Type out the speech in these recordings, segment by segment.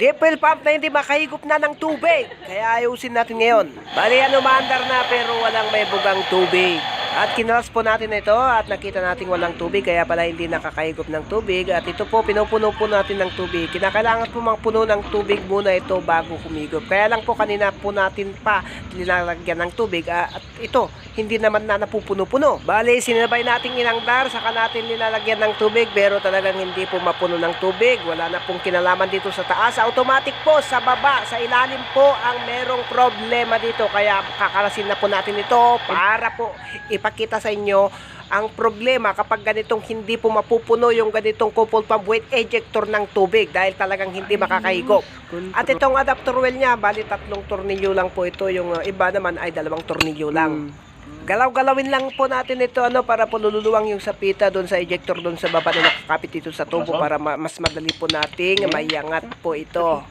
Dipel pump na hindi makahigop na ng tubig. Kaya ayusin natin ngayon. Bali ano maandar na pero walang may bugang tubig. At kinalas po natin ito at nakita natin walang tubig kaya pala hindi nakakahigop ng tubig. At ito po pinupuno po natin ng tubig. Kinakailangan po puno ng tubig muna ito bago humigop. Kaya lang po kanina po natin pa linalagyan ng tubig at ito hindi naman na napupuno-puno. Bali sinabay nating inangdar saka natin linalagyan ng tubig pero talagang hindi po mapuno ng tubig. Wala na pong kinalaman dito sa taas. Automatic po sa baba, sa ilalim po ang merong problema dito. Kaya kakalasin na po natin ito para po ipakita sa inyo ang problema kapag ganitong hindi po mapupuno yung ganitong couple pump weight ejector ng tubig dahil talagang hindi makakahigop. At itong adapter well niya, bali tatlong tornilyo lang po ito. Yung uh, iba naman ay dalawang tornilyo lang. Galaw-galawin lang po natin ito ano para po lululuwang yung sapita doon sa ejector doon sa baba na nakakapit dito sa tubo para ma- mas madali po nating maiangat po ito.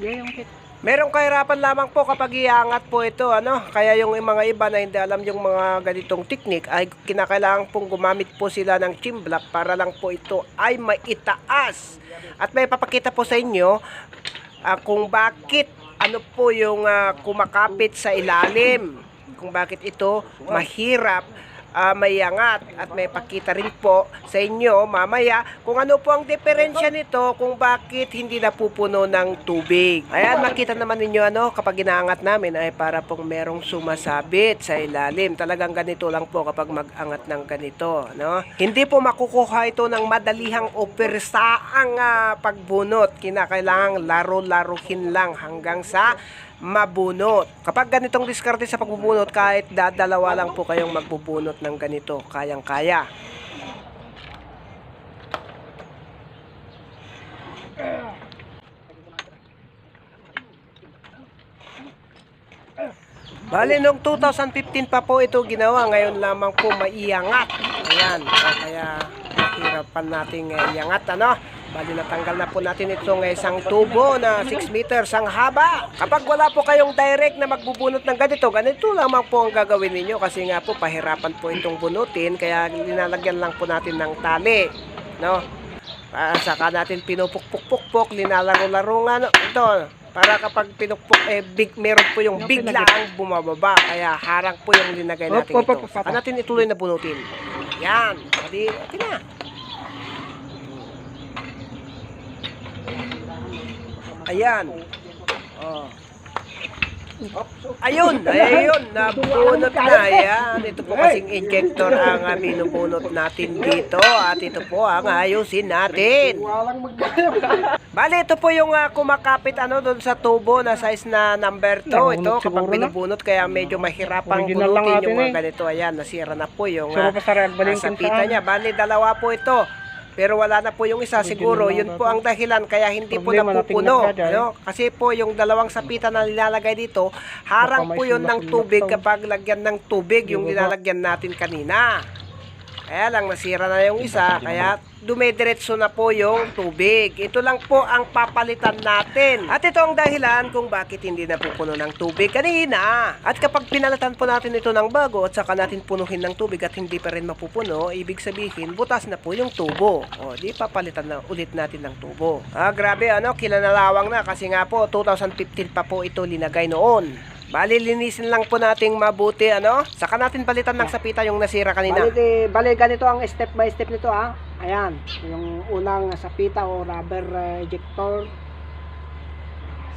Merong kahirapan lamang po kapag iangat po ito, ano? Kaya yung mga iba na hindi alam yung mga ganitong teknik ay kinakailangan pong gumamit po sila ng chimblock para lang po ito ay maitaas. At may papakita po sa inyo ah, kung bakit ano po yung ah, kumakapit sa ilalim. Kung bakit ito mahirap ah, maiangat at may pakita rin po sa inyo mamaya kung ano po ang diferensya nito kung bakit hindi napupuno ng tubig. Ayan, makita naman ninyo ano, kapag inaangat namin ay para pong merong sumasabit sa ilalim. Talagang ganito lang po kapag mag-angat ng ganito. No? Hindi po makukuha ito ng madalihang o persaang ah, pagbunot. Kinakailangan laro-laruhin lang hanggang sa mabunot. Kapag ganitong diskarte sa pagbubunot, kahit dadalawa lang po kayong magbubunot ng ganito, kayang-kaya. Bali, noong 2015 pa po ito ginawa, ngayon lamang po maiangat. Ayan, kaya mahirapan nating eh, iangat, ano? Bali, natanggal na po natin itong isang tubo na 6 meters ang haba. Kapag wala po kayong direct na magbubunot ng ganito, ganito lamang po ang gagawin ninyo kasi nga po pahirapan po itong bunutin, kaya linalagyan lang po natin ng tali, no? Ah, saka natin pinupukpuk-pukpuk, linalaro-laro nga, no? Ito, para kapag pinukpok, eh, big, meron po yung biglang bumababa. Kaya harang po yung linagay natin ito. Saka natin ituloy na bunutin. Yan. Adi, okay na. Ayan. Oh. Ayun, ayun, nabunot na. Ayan, ito po kasing injector ang uh, binubunot natin dito. At ito po ang ayusin natin. Bale, ito po yung ah, kumakapit ano doon sa tubo na size na number 2. Ito, kapag binubunot, kaya medyo mahirapang bunutin yung mga eh. ganito. Ayan, nasira na po yung Suro ah, ah, balingkin sapita niya. Bale, dalawa po ito. Pero wala na po yung isa siguro. Yun po ang dahilan kaya hindi po napupuno. Ano? Kasi po yung dalawang sapita na nilalagay dito, harang po yun ng tubig kapag lagyan ng tubig yung nilalagyan natin kanina. Kaya lang nasira na yung isa, kaya dumidiretso na po yung tubig. Ito lang po ang papalitan natin. At ito ang dahilan kung bakit hindi napupuno ng tubig kanina. At kapag pinalitan po natin ito ng bago at saka natin punuhin ng tubig at hindi pa rin mapupuno, ibig sabihin butas na po yung tubo. O di papalitan na ulit natin ng tubo. Ah, grabe ano, kilanalawang na kasi nga po 2015 pa po ito linagay noon. Bali, linisin lang po nating mabuti, ano? Saka natin palitan ng sapita yung nasira kanina. Bali, di- bali ganito ang step by step nito ah. Ayan, yung unang sapita o rubber uh, ejector.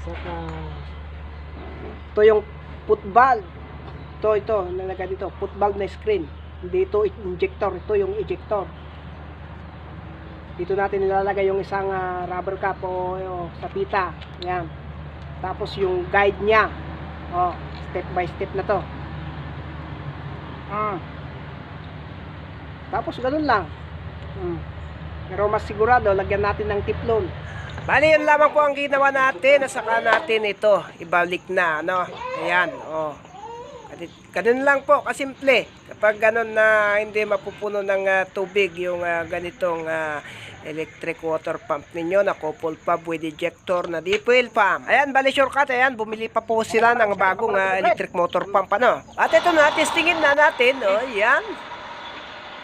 Saka ito yung foot valve. Ito, ito, nalagay dito, foot valve na screen. Hindi ito injector, ito yung ejector. Dito natin nilalagay yung isang ah, rubber cap o, o sapita. Ayan. Tapos yung guide niya. Oh, step by step na to. Ah. Tapos ganun lang. Mm. Pero mas sigurado, lagyan natin ng tiplon. Bali, yun lamang po ang ginawa natin. Saka natin ito, ibalik na, ano? Ayan, oh. Ganun lang po, kasimple. Kapag ganun na hindi mapupuno ng ah, tubig yung ah, ganitong ah, electric water pump ninyo na couple pump with ejector na deep well pump. Ayan, bali shortcut, ayan, bumili pa po sila ng bagong ah, electric motor pump, ano? At ito na, testingin na natin, oh, ayan.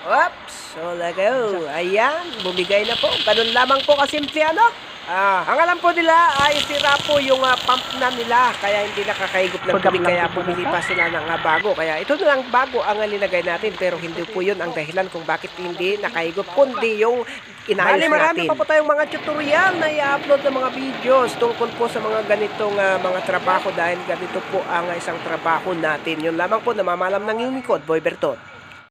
Oops, so go. Ayan, bumigay na po. Ganun lamang po kasimple, ano? Ah, ang alam po nila ay sira po yung ah, pump na nila kaya hindi nakakahigop ng tubig kaya bumili pa sila ng ah, bago. Kaya ito na lang bago ang linagay natin pero hindi po yun ang dahilan kung bakit hindi nakahigop kundi yung inayos Bali, marami natin. pa po tayong mga tutorial na i-upload ng mga videos tungkol po sa mga ganitong ah, mga trabaho dahil ganito po ang isang trabaho natin. Yun lamang po namamalam ng Unicode, Boy Berton.